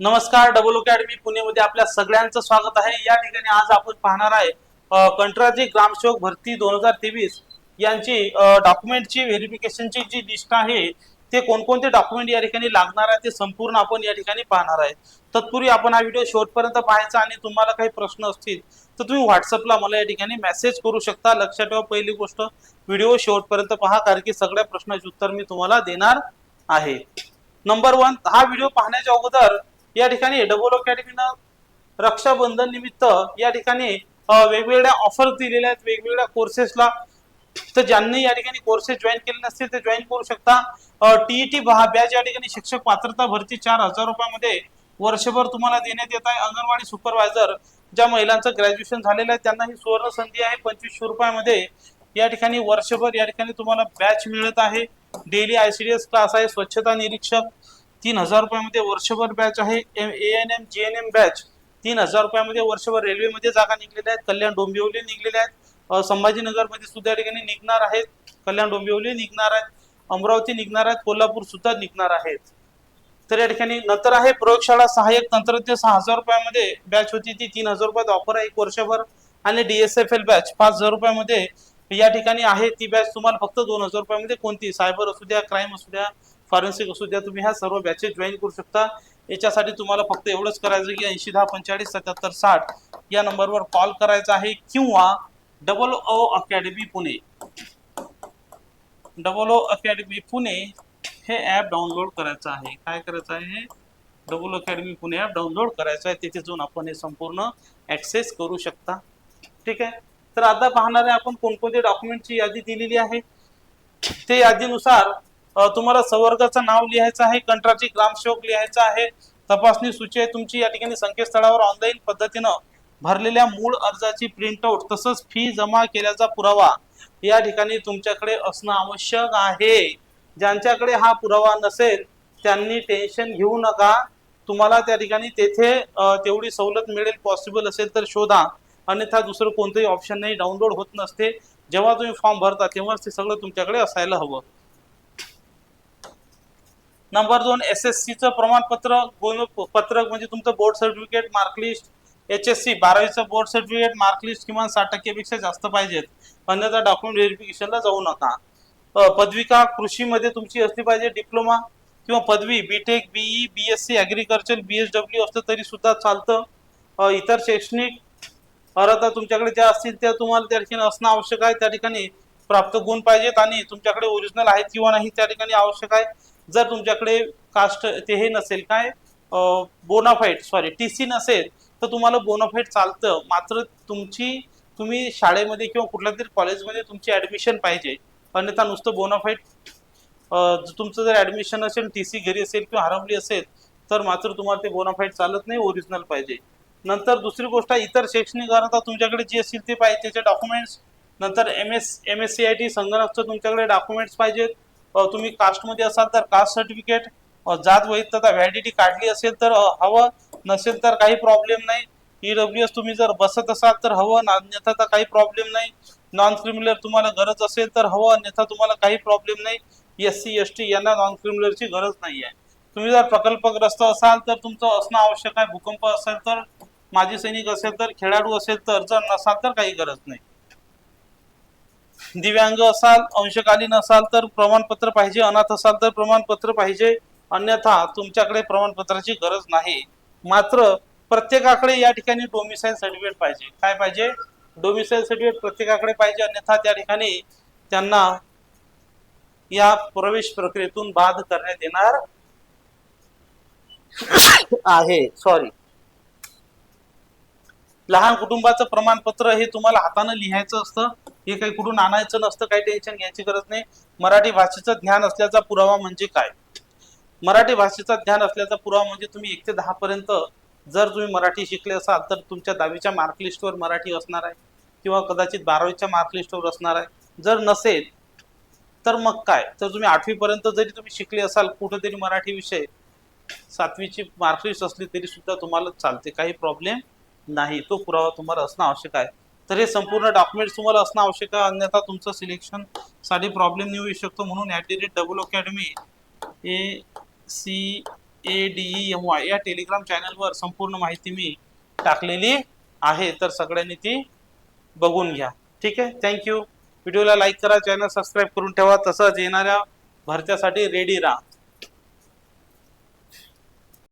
नमस्कार double academy पुणेमध्ये आपल्या सगळ्यांचं स्वागत आहे. या ठिकाणी आज आपण पाहणार आहे कंट्राजी कंत्राटी ग्रामसेवक भरती दोन हजार तेवीस यांची डॉक्युमेंटची व्हेरिफिकेशनची जी लिस्ट आहे ते कोणकोणते डॉक्युमेंट या ठिकाणी लागणार आहे ते संपूर्ण आपण या ठिकाणी पाहणार आहे. तत्पूर्वी आपण हा व्हिडिओ शेवटपर्यंत पाहायचा आणि तुम्हाला काही प्रश्न असतील तर तुम्ही व्हॉट्सअपला मला या ठिकाणी मेसेज करू शकता. लक्षात ठेवा पहिली गोष्ट व्हिडिओ शेवटपर्यंत पहा कारण की सगळ्या प्रश्नाचे उत्तर मी तुम्हाला देणार आहे. नंबर वन हा व्हिडिओ पाहण्याच्या अगोदर या ठिकाणी डबल अकॅडमीनं रक्षाबंधन निमित्त या ठिकाणी वेगवेगळ्या ऑफर दिलेल्या आहेत. वेगवेगळ्या कोर्सेसला तर ज्यांनी या ठिकाणी कोर्सेस जॉईन केले नसतील ते जॉईन करू शकता. टीईटी बॅच या ठिकाणी शिक्षक पात्रता भरती चार हजार रुपयामध्ये वर्षभर तुम्हाला देण्यात येत आहे. अंगणवाडी सुपरवायझर ज्या महिलांचं ग्रॅज्युएशन झालेलं आहे त्यांना ही सुवर्ण संधी आहे. पंचवीसशे रुपयामध्ये या ठिकाणी वर्षभर या ठिकाणी तुम्हाला बॅच मिळत आहे. डेली आयसीडीएस क्लास आहे. स्वच्छता निरीक्षक तीन हजार रुपयामध्ये वर्षभर बॅच आहे. A N M G N M batch तीन हजार रुपयामध्ये वर्षभर रेल्वेमध्ये जागा निघलेल्या आहेत. कल्याण डोंबिवली निघलेल्या आहेत. संभाजीनगरमध्ये सुद्धा या ठिकाणी निघणार आहेत. कल्याण डोंबिवली निघणार आहेत. अमरावती निघणार आहेत. कोल्हापूर सुद्धा निघणार आहेत. तर या ठिकाणी नंतर आहे प्रयोगशाळा सहाय्यक तंत्रज्ञ सहा हजार रुपयामध्ये बॅच होती. ती तीन हजार रुपयात ऑफर आहे एक वर्षभर. आणि डीएसएफएल बॅच पाच हजार रुपयामध्ये या ठिकाणी आहे. ती बॅच तुम्हाला फक्त दोन हजार रुपयामध्ये कोणती? सायबर असू द्या क्राईम असू द्या फॉरेन्सिक असू द्या तुम्ही ह्या सर्व बॅचेस जॉईन करू शकता. याच्यासाठी तुम्हाला फक्त एवढंच करायचं की ऐंशी दहा पंचेचाळीस सत्याहत्तर साठ या नंबरवर कॉल करायचा आहे किंवा double O academy Pune. Double O academy Pune हे ॲप डाउनलोड करायचं आहे. काय करायचं आहे? Double academy Pune app download करायचं आहे. तिथे जाऊन आपण हे संपूर्ण ॲक्सेस करू शकता. ठीक आहे? तर आता पाहणारे आपण कोणकोणते डॉक्युमेंटची यादी दिलेली आहे. ते यादीनुसार तुम्हाला संवर्गाचं नाव लिहायचं आहे कंट्राची ग्रामसेवक लिहायचा आहे. तपासणी सूची आहे तुमची या ठिकाणी संकेतस्थळावर ऑनलाईन पद्धतीनं भरलेल्या मूळ अर्जाची प्रिंटआउट तसंच फी जमा केल्याचा पुरावा या ठिकाणी तुमच्याकडे असणं आवश्यक आहे. ज्यांच्याकडे हा पुरावा नसेल त्यांनी टेन्शन घेऊ नका. तुम्हाला त्या ठिकाणी तेथे तेवढी सवलत मिळेल पॉसिबल असेल तर शोधा. अन्यथा दुसरं कोणतंही ऑप्शन नाही डाउनलोड होत नसते. जेव्हा तुम्ही फॉर्म भरता तेव्हाच ते सगळं तुमच्याकडे असायला हवं. नंबर दोन एस एस सीचं प्रमाणपत्र गुण पत्रक म्हणजे तुमचं board certificate mark list H S C बारावीचं बोर्ड सर्टिफिकेट मार्कलिस्ट किमान साठ टक्केपेक्षा जास्त पाहिजेत. अन्यथा डॉक्युमेंट व्हेरिफिकेशनला जाऊ नका. पदविका कृषीमध्ये तुमची असली पाहिजे डिप्लोमा किंवा पदवी BTech BE B S C agriculture B S W असलं तरी सुद्धा चालतं. इतर शैक्षणिक अर्हता तुमच्याकडे ज्या असतील त्या तुम्हाला त्या ठिकाणी असणं आवश्यक आहे. त्या ठिकाणी प्राप्त गुण पाहिजेत आणि तुमच्याकडे ओरिजिनल आहेत किंवा नाही त्या ठिकाणी आवश्यक आहे. जर तुमच्याकडे कास्ट ते हे नसेल काय बोनाफाईट सॉरी टी सी नसेल तर तुम्हाला बोनाफाईट चालतं. मात्र तुमची तुम्ही शाळेमध्ये किंवा कुठल्या तरी कॉलेजमध्ये तुमची ऍडमिशन पाहिजे. अन्यथा नुसतं बोनाफाईट तुमचं जर ऍडमिशन असेल टी सी घरी असेल किंवा हरवली असेल तर मात्र तुम्हाला ते बोनाफाईट चालत नाही ओरिजिनल पाहिजे. नंतर दुसरी गोष्ट इतर शैक्षणिक अर्हता तुमच्याकडे जी असतील ते पाहिजे त्याचे डॉक्युमेंट्स नंतर M S M S C I T संगणकचं तुमच्याकडे डॉक्युमेंट्स पाहिजेत. तुम्ही कास्टमध्ये असाल तर कास्ट सर्टिफिकेट जात वैधता व्हॅलिडिटी काढली असेल तर हवं. नसेल तर काही प्रॉब्लेम नाही. ईडब्ल्यू एस तुम्ही जर बसत असाल तर हवं. अन्यथा तर काही प्रॉब्लेम नाही. नॉन क्रिमिनल तुम्हाला गरज असेल तर हवं. अन्यथा तुम्हाला काही प्रॉब्लेम नाही. एस सी एस टी यांना नॉन क्रिमिनलची गरज नाही आहे तुम्ही जर प्रकल्पग्रस्त असाल तर तुमचं असणं आवश्यक आहे. भूकंप असेल तर माजी सैनिक असेल तर खेळाडू असेल तर जर नसाल तर काही गरज नाही. दिव्यांग असाल अंशकालीन असाल तर प्रमाणपत्र पाहिजे अनाथ असाल तर प्रमाणपत्र पाहिजे अन्यथा तुमच्याकडे प्रमाणपत्राची गरज नाही. मात्र प्रत्येकाकडे या ठिकाणी डोमिसाईल सर्टिफिकेट पाहिजे. काय पाहिजे? डोमिसाईल सर्टिफिकेट प्रत्येकाकडे पाहिजे अन्यथा त्या ठिकाणी त्यांना या प्रवेश प्रक्रियेतून बाद करण्यात येणार आहे. सॉरी लहान कुटुंबाचं प्रमाणपत्र हे तुम्हाला हाताने लिहायचं असतं. हे काही कुठून आणायचं नसतं काही टेन्शन घ्यायची गरज नाही. मराठी भाषेचं ज्ञान असल्याचा पुरावा म्हणजे काय? मराठी भाषेचा ज्ञान असल्याचा पुरावा म्हणजे तुम्ही एक ते दहा पर्यंत जर तुम्ही मराठी शिकले असाल तर तुमच्या दहावीच्या मार्कलिस्टवर मराठी असणार आहे. किंवा कदाचित बारावीच्या मार्कलिस्टवर असणार आहे. जर नसेल तर मग काय? तर तुम्ही आठवीपर्यंत जरी तुम्ही शिकले असाल कुठेतरी मराठी विषय सातवीची मार्कलिस्ट असली तरी सुद्धा तुम्हाला चालते. काही प्रॉब्लेम नाही. तो पुरावा तुम्हाला असणं आवश्यक आहे. तर हे संपूर्ण डॉक्युमेंट्स तुम्हाला असणं आवश्यक आहे. अन्यथा तुमचं सिलेक्शनसाठी प्रॉब्लेम येऊ शकतो. म्हणून at the rate double academy A C A D M Y या टेलिग्राम चॅनलवर संपूर्ण माहिती मी टाकलेली आहे. तर सगळ्यांनी ती बघून घ्या. ठीक आहे? थँक्यू व्हिडिओला लाईक करा. चॅनल सबस्क्राईब करून ठेवा. तसंच येणाऱ्या भरत्यासाठी रेडी राहा.